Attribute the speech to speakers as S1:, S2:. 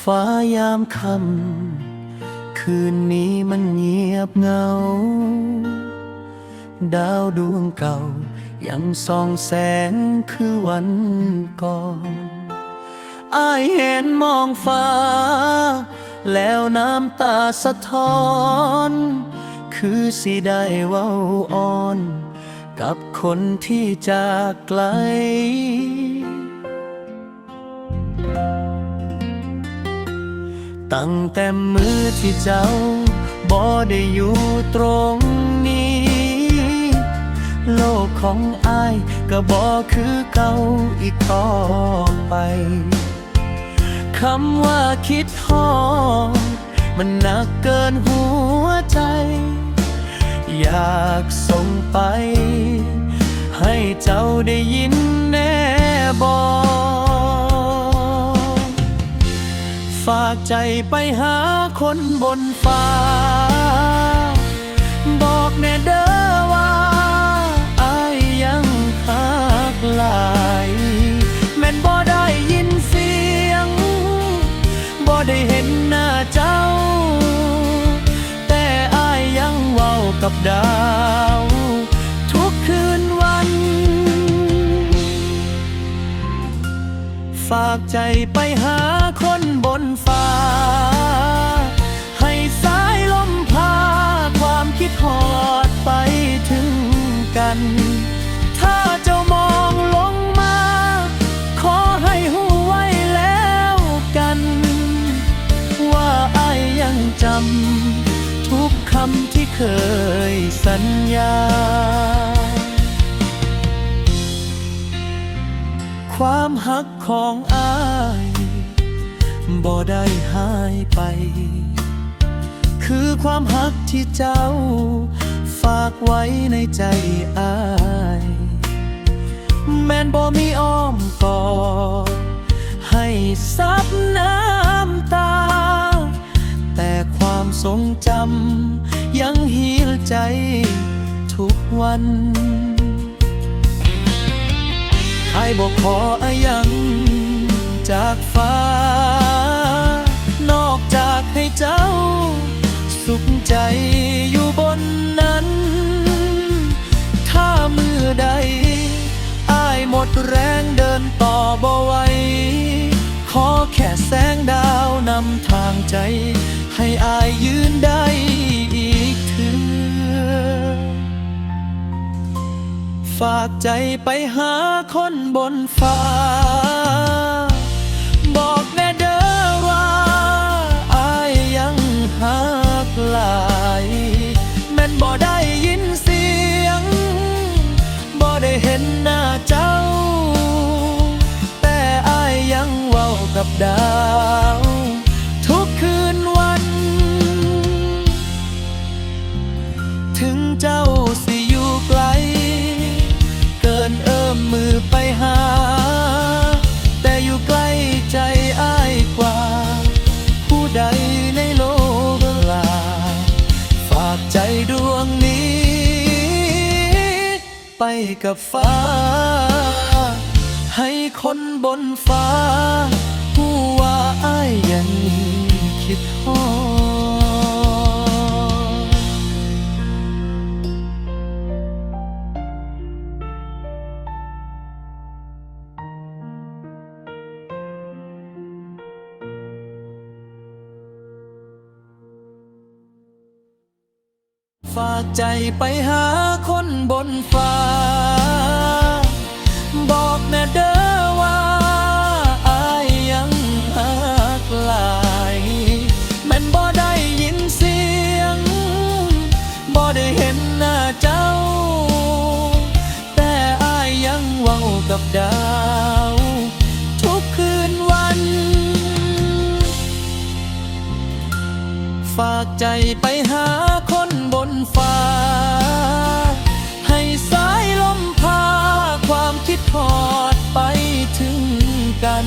S1: ฟ้ายามค่ำคืนนี้มันเงียบเงา ดาวดวงเก่า ยังส่องแสงคือวันก่อนอายเห็นมองฟ้า แล้วน้ำตาสะท้อน คือสิได้เว้าอ่อน กับคนที่จากไกล ตั้งแต่มือที่เจ้าบ่ได้อยู่ตรงนี้ โลกของอายก็บ่คือเก่าอีกต่อไปคำว่าคิดฮอดมันหนักเกินหัวใจ อยากส่งไป ให้เจ้าได้ยินแน่บอก ฝากใจไปหาคนบนฟ้า บอกแน่เด้อว่าอายยังหักหลายแม่นบ่ได้ยินเสียงบ่ได้เห็นหน้าเจ้า แต่อายยังเว้ากับดาว ฝากใจไปหาคนบนฟ้า ให้สายลมพาความคิดหอดไปถึงกัน ถ้าเจ้ามองลงมา ขอให้หูไว้แล้วกัน ว่าอายยังจำทุกคำที่เคยสัญญา ความหักของอายบ่ได้หายไป คือความหักที่เจ้า ฝากไว้ในใจอาย แม่นบ่มีอ้อมกอดให้ซับน้ำตา แต่ความทรงจำยังฮีลใจทุกวัน ใครบอกขออะยังจากฟ้า นอกจากให้เจ้า สุขใจอยู่บนนั้น ถ้ามือใดอายหมดแรงเดินต่อบ่ไหวขอแค่แสงดาวนำทางใจ ให้อายยืนได้ ฝากใจไปหาคนบนฟ้า บอกแน่เด้อว่าอายยังหักหลายแม่นบ่ได้ยินเสียงบ่ได้เห็นหน้าเจ้า แต่อายยังเว้ากับดาว ไปกับฟ้า ให้คนบนฟ้าผู้ว่าอ้ายยังคิดฮอด ฝากใจไปหาคนบนฟ้า บอกแน่เด้อว่าอายยังหักหลายแม่นบ่ได้ยินเสียงบ่ได้เห็นหน้าเจ้า แต่อายยังเว้ากับดาวทุกคืนวันฝากใจไปหา คิดทอดไปถึงกัน